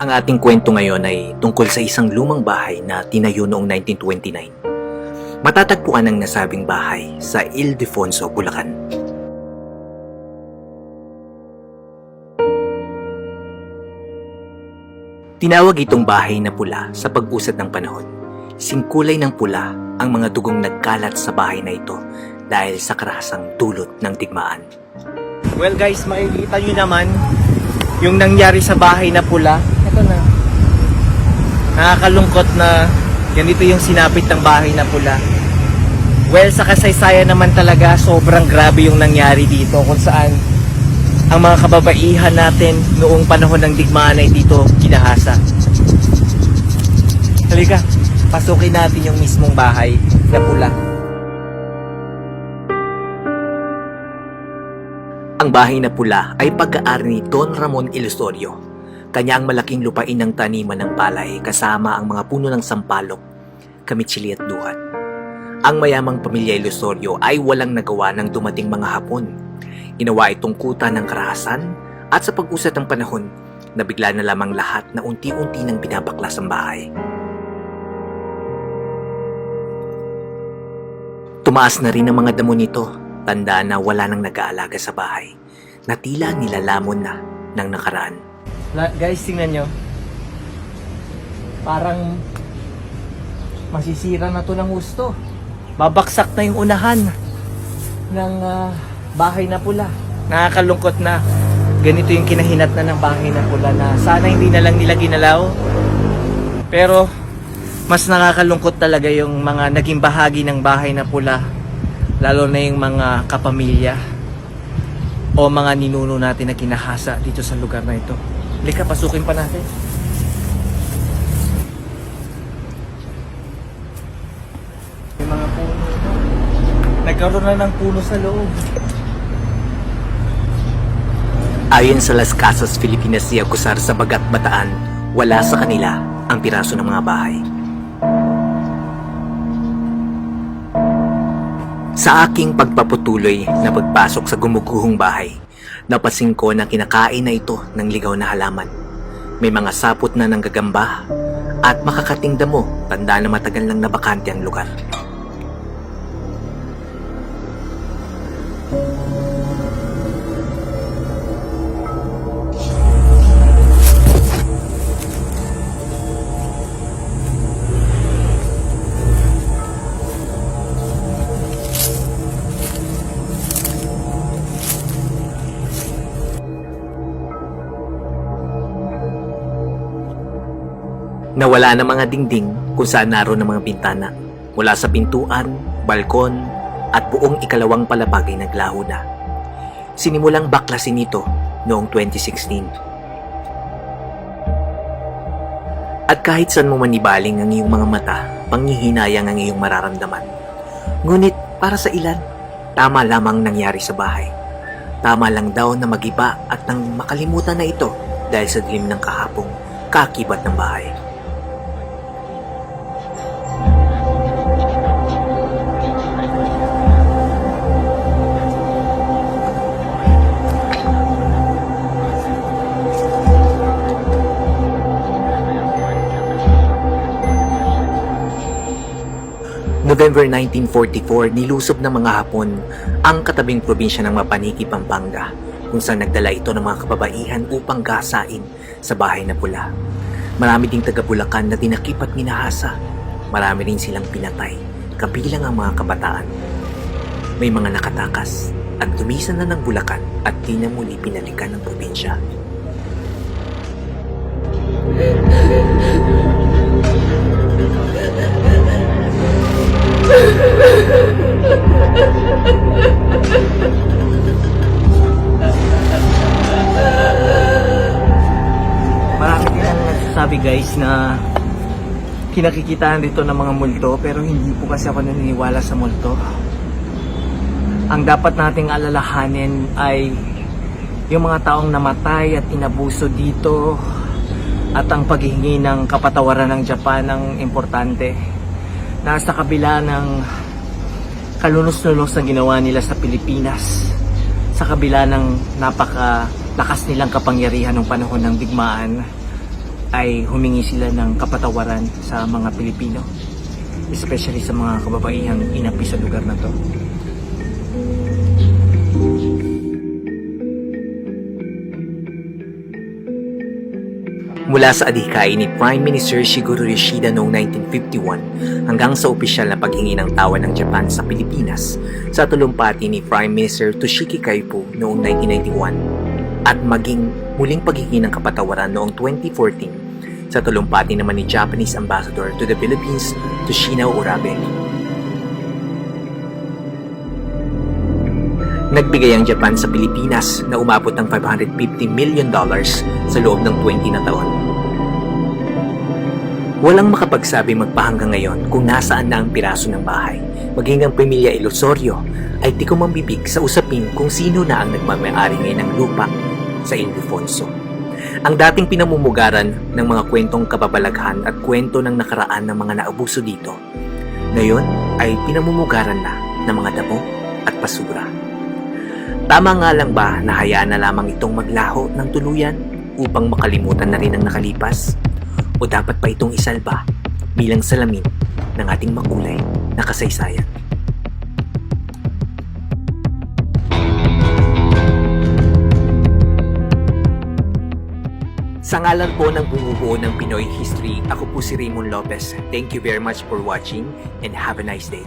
Ang ating kwento ngayon ay tungkol sa isang lumang bahay na tinayo noong 1929. Matatagpuan ang nasabing bahay sa Ildefonso, Bulacan. Tinawag itong bahay na pula sa pag-usad ng panahon. Singkulay ng pula ang mga dugong nagkalat sa bahay na ito dahil sa karasang dulot ng digmaan. Well guys, makikita nyo naman yung nangyari sa bahay na pula. Ito na. Nakakalungkot na ganito yung sinapit ng bahay na pula. Well, sa kasaysayan naman talaga, sobrang grabe yung nangyari dito kung saan ang mga kababaihan natin noong panahon ng digmaan ay dito kinahasa. Halika, pasukin natin yung mismong bahay na pula. Ang bahay na pula ay pagkaari ni Don Ramon Ilusorio. Kanya ang malaking lupain ng taniman ng palay kasama ang mga puno ng sampalok, kamitsili at duhat. Ang mayamang pamilya Ilusorio ay walang nagawa ng dumating mga hapon. Inawa itong kuta ng karahasan at sa pag-usat ng panahon, nabigla na lamang lahat na unti-unti nang binabaklas ang bahay. Tumaas na rin ang mga damo nito, tanda na wala nang nag-aalaga sa bahay, na tila nilalamon na ng nakaraan. Guys, tingnan nyo. Parang masisira na to ng gusto. Babaksak na yung unahan ng ah, bahay na pula. Nakakalungkot na ganito yung kinahinat na ng bahay na pula na sana hindi na lang nila ginalaw. Pero mas nakakalungkot talaga yung mga naging bahagi ng bahay na pula lalo na yung mga kapamilya o mga ninuno natin na kinahasa dito sa lugar na ito. Lika, pasukin pa natin. May mga puno. Nagkaroon na ng puno sa loob. Ayon sa Las Casas Filipinas si Agusar sa Bagat Bataan, wala sa kanila ang piraso ng mga bahay. Sa aking pagpaputuloy na pagpasok sa gumuguhong bahay, napasin ko na kinakain na ito ng ligaw na halaman. May mga sapot na ng gagamba at makakating damo, tanda na matagal nang nabakante ang lugar. Nawala na mga dingding kung saan naroon ang mga bintana. Mula sa pintuan, balkon, at buong ikalawang palapag ay naglaho na. Sinimulang baklasin ito noong 2016. At kahit saan mo manibaling ang iyong mga mata, panghihinayang ang iyong mararamdaman. Ngunit para sa ilan, tama lamang nangyari sa bahay. Tama lang daw na magiba at nang makalimutan na ito dahil sa dilim ng kahapong kakibat ng bahay. November 1944, nilusob ng mga Hapon ang katabing probinsya ng Mapaniki, Pampanga, kung saan nagdala ito ng mga kababaihan upang gasain sa bahay na pula. Marami ding taga Bulacan na tinakip at minahasa. Marami rin silang pinatay, kabilang ang mga kabataan. May mga nakatakas at tumisan na ng Bulacan at di na muli pinalikan ng probinsya. Guys na kinakikitaan dito ng mga multo pero hindi po kasi ako naniniwala sa multo. Ang dapat nating alalahanin ay yung mga taong namatay at inabuso dito at ang paghihingi ng kapatawaran ng Japan ang importante. Nasa kabila ng kalunos-lunos na ginawa nila sa Pilipinas sa kabila ng napaka lakas nilang kapangyarihan ng panahon ng digmaan ay humingi sila ng kapatawaran sa mga Pilipino. Especially sa mga kababaihang inapi sa lugar na to. Mula sa adhikain ni Prime Minister Shigeru Yoshida noong 1951 hanggang sa opisyal na paghingi ng tawa ng Japan sa Pilipinas sa tulumpati ni Prime Minister Toshiki Kaipo noong 1991 at maging muling paghingi ng kapatawaran noong 2014 sa tulumpati naman ni Japanese Ambassador to the Philippines Toshino Urabe. Nagbigay ang Japan sa Pilipinas na umabot ng 550 million dollars sa loob ng 20 na taon. Walang makapagsabi magpahanggang ngayon kung nasaan na ang piraso ng bahay. Maging ang pamilya Ilosorio ay di ko mambibig sa usapin kung sino na ang nagmamayari ngayon ng lupa sa Ildefonso. Ang dating pinamumugaran ng mga kwentong kababalaghan at kwento ng nakaraan ng mga naabuso dito, ngayon ay pinamumugaran na ng mga damo at basura. Tama nga lang ba na hayaan na lamang itong maglaho ng tuluyan upang makalimutan na rin ang nakalipas? O dapat pa itong isalba bilang salamin ng ating makulay na kasaysayan? Sa ngalan po ng bumubuo ng Pinoy History, ako po si Raymond Lopez. Thank you very much for watching and have a nice day.